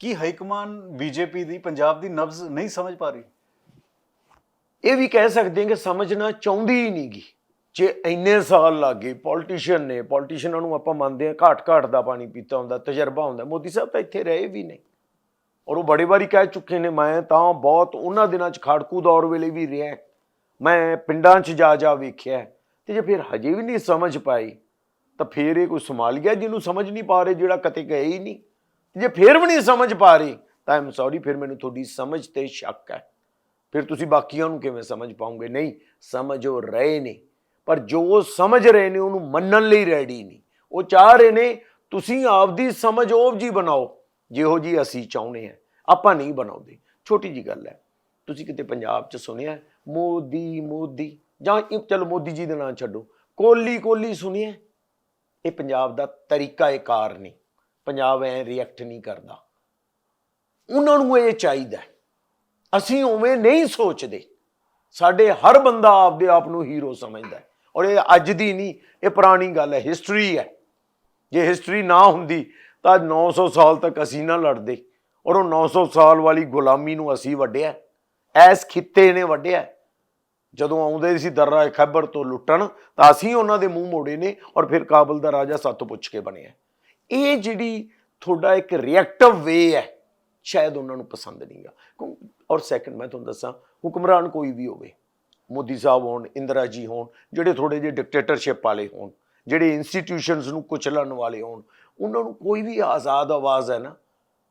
ਕੀ high command BJP ਦੀ, ਪੰਜਾਬ ਦੀ ਨਬਜ਼ ਨਹੀਂ ਸਮਝ ਪਾ ਰਹੀ? ਇਹ ਵੀ ਕਹਿ ਸਕਦੇ ਹਾਂ ਕਿ ਸਮਝਣਾ ਚਾਹੁੰਦੀ ਹੀ ਨਹੀਂਗੀ ਜੇ ਇੰਨੇ ਸਾਲ ਲੱਗ ਗਏ ਪੋਲੀਟੀਸ਼ੀਅਨ ਨੇ ਪੋਲੀਟੀਸ਼ੀਅਨਾਂ ਨੂੰ ਆਪਾਂ ਮੰਨਦੇ ਹਾਂ ਘਾਟ ਘਾਟ ਦਾ ਪਾਣੀ ਪੀਤਾ ਹੁੰਦਾ, ਤਜਰਬਾ ਹੁੰਦਾ, ਮੋਦੀ ਸਾਹਿਬ ਤਾਂ ਇੱਥੇ ਰਹੇ ਵੀ ਨਹੀਂ। ਔਰ ਉਹ ਬੜੇ ਵਾਰੀ ਕਹਿ ਚੁੱਕੇ ਨੇ, ਮੈਂ ਤਾਂ ਬਹੁਤ ਉਹਨਾਂ ਦਿਨਾਂ 'ਚ ਖਾੜਕੂ ਦੌਰ ਵੇਲੇ ਵੀ ਰਿਹਾ ਮੈਂ ਪਿੰਡਾਂ 'ਚ ਜਾ ਜਾ ਵੇਖਿਆ ਤੇ ਜੇ ਫਿਰ ਹਜੇ ਵੀ ਨਹੀਂ ਸਮਝ ਪਾਈ, ਤਾਂ ਫਿਰ ਇਹ ਕੋਈ ਸੋਮਾਲੀਆ ਜਿਹਨੂੰ ਸਮਝ ਨਹੀਂ ਪਾ ਰਹੇ ਜਿਹੜਾ ਕਦੇ ਗਏ ਹੀ ਨਹੀਂ। ਜੇ ਫਿਰ ਵੀ ਨਹੀਂ ਸਮਝ ਪਾ ਰਹੀ, ਤਾਂ ਆਮ ਸੌਰੀ ਫਿਰ ਮੈਨੂੰ ਤੁਹਾਡੀ ਸਮਝ ਤੇ ਸ਼ੱਕ ਹੈ। ਫਿਰ ਤੁਸੀਂ ਬਾਕੀਆਂ ਨੂੰ ਕਿਵੇਂ ਸਮਝ ਪਾਉਂਗੇ ਨਹੀਂ, ਸਮਝ ਉਹ ਰਹੇ ਨੇ, ਪਰ ਜੋ ਉਹ ਸਮਝ ਰਹੇ ਨੇ, ਉਹਨੂੰ ਮੰਨਣ ਲਈ ਰੈਡੀ ਨਹੀਂ ਉਹ ਚਾਹ ਰਹੇ ਨੇ, ਤੁਸੀਂ ਆਪਦੀ ਸਮਝ ਉਹ ਜੀ ਬਣਾਓ, ਜਿਹੋ ਜੀ ਅਸੀਂ ਚਾਹੁੰਦੇ ਹਾਂ। ਆਪਾਂ ਨਹੀਂ ਬਣਾਉਂਦੇ। ਛੋਟੀ ਜੀ ਗੱਲ ਹੈ। ਤੁਸੀਂ ਕਿਤੇ ਪੰਜਾਬ 'ਚ ਸੁਣਿਆ ਮੋਦੀ ਮੋਦੀ। ਜਾਂ ਚਲੋ ਮੋਦੀ ਜੀ ਦਾ ਨਾਂ ਛੱਡੋ। ਕੋਲੀ ਕੋਲੀ ਸੁਣਿਆ ਇਹ ਪੰਜਾਬ ਦਾ ਤਰੀਕਾ ਇਹ ਕਾਰ ਨਹੀਂ ਪੰਜਾਬ ਐ ਰਿਐਕਟ ਨਹੀਂ ਕਰਦਾ। ਉਹਨਾਂ ਨੂੰ ਇਹ ਚਾਹੀਦਾ ਅਸੀਂ ਉਵੇਂ ਨਹੀਂ ਸੋਚਦੇ। ਸਾਡੇ ਹਰ ਬੰਦਾ ਆਪਦੇ ਆਪ ਨੂੰ ਹੀਰੋ ਸਮਝਦਾ ਔਰ ਇਹ ਅੱਜ ਦੀ ਨਹੀਂ, ਇਹ ਪੁਰਾਣੀ ਗੱਲ ਹੈ। ਹਿਸਟਰੀ ਹੈ। ਜੇ ਹਿਸਟਰੀ ਨਾ ਹੁੰਦੀ, ਤਾਂ 900 ਸਾਲ ਤੱਕ ਅਸੀਂ ਨਾ ਲੜਦੇ। ਔਰ ਉਹ 900 ਸਾਲ ਵਾਲੀ ਗੁਲਾਮੀ ਨੂੰ ਅਸੀਂ ਵੱਢਿਆ ਐਸ ਖਿੱਤੇ ਨੇ ਵੱਢਿਆ ਜਦੋਂ ਆਉਂਦੇ ਸੀ ਦਰਰਾ ਖੈਬਰ ਤੋਂ ਲੁੱਟਣ, ਤਾਂ ਅਸੀਂ ਉਹਨਾਂ ਦੇ ਮੂੰਹ ਮੋੜੇ ਨੇ ਔਰ ਫਿਰ ਕਾਬਲ ਦਾ ਰਾਜਾ ਸਾਤੋਂ ਪੁੱਛ ਕੇ ਬਣਿਆ ਇਹ ਜਿਹੜੀ ਤੁਹਾਡਾ ਇੱਕ ਰਿਐਕਟਿਵ ਵੇ ਹੈ, ਸ਼ਾਇਦ ਉਹਨਾਂ ਨੂੰ ਪਸੰਦ ਨਹੀਂ ਨਹੀਂਗਾ ਔਰ ਸੈਕੰਡ ਮੈਂ ਤੁਹਾਨੂੰ ਦੱਸਾਂ, ਹੁਕਮਰਾਨ ਕੋਈ ਵੀ ਹੋਵੇ, ਮੋਦੀ ਸਾਹਿਬ ਹੋਣ, ਇੰਦਰਾ ਜੀ ਹੋਣ, ਜਿਹੜੇ ਥੋੜੇ ਜਿਹੇ ਡਿਕਟੇਟਰਸ਼ਿਪ ਵਾਲੇ ਹੋਣ, ਜਿਹੜੇ ਇੰਸਟੀਟਿਊਸ਼ਨਸ ਨੂੰ ਕੁਚਲਣ ਵਾਲੇ ਹੋਣ, ਉਹਨਾਂ ਨੂੰ ਕੋਈ ਵੀ ਆਜ਼ਾਦ ਆਵਾਜ਼ ਹੈ ਨਾ,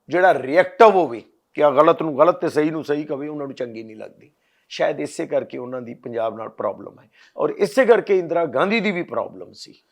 ਜਿਹੜਾ ਰਿਐਕਟਿਵ ਹੋਵੇ, ਕਿ ਆ ਗਲਤ ਨੂੰ ਗਲਤ ਤੇ ਸਹੀ ਨੂੰ ਸਹੀ ਕਵੇ, ਉਹਨਾਂ ਨੂੰ ਚੰਗੀ ਨਹੀਂ ਲੱਗਦੀ। ਸ਼ਾਇਦ ਇਸੇ ਕਰਕੇ ਉਹਨਾਂ ਦੀ ਪੰਜਾਬ ਨਾਲ ਪ੍ਰੋਬਲਮ ਹੈ। ਔਰ ਇਸੇ ਕਰਕੇ ਇੰਦਰਾ ਗਾਂਧੀ ਦੀ ਵੀ ਪ੍ਰੋਬਲਮ ਸੀ।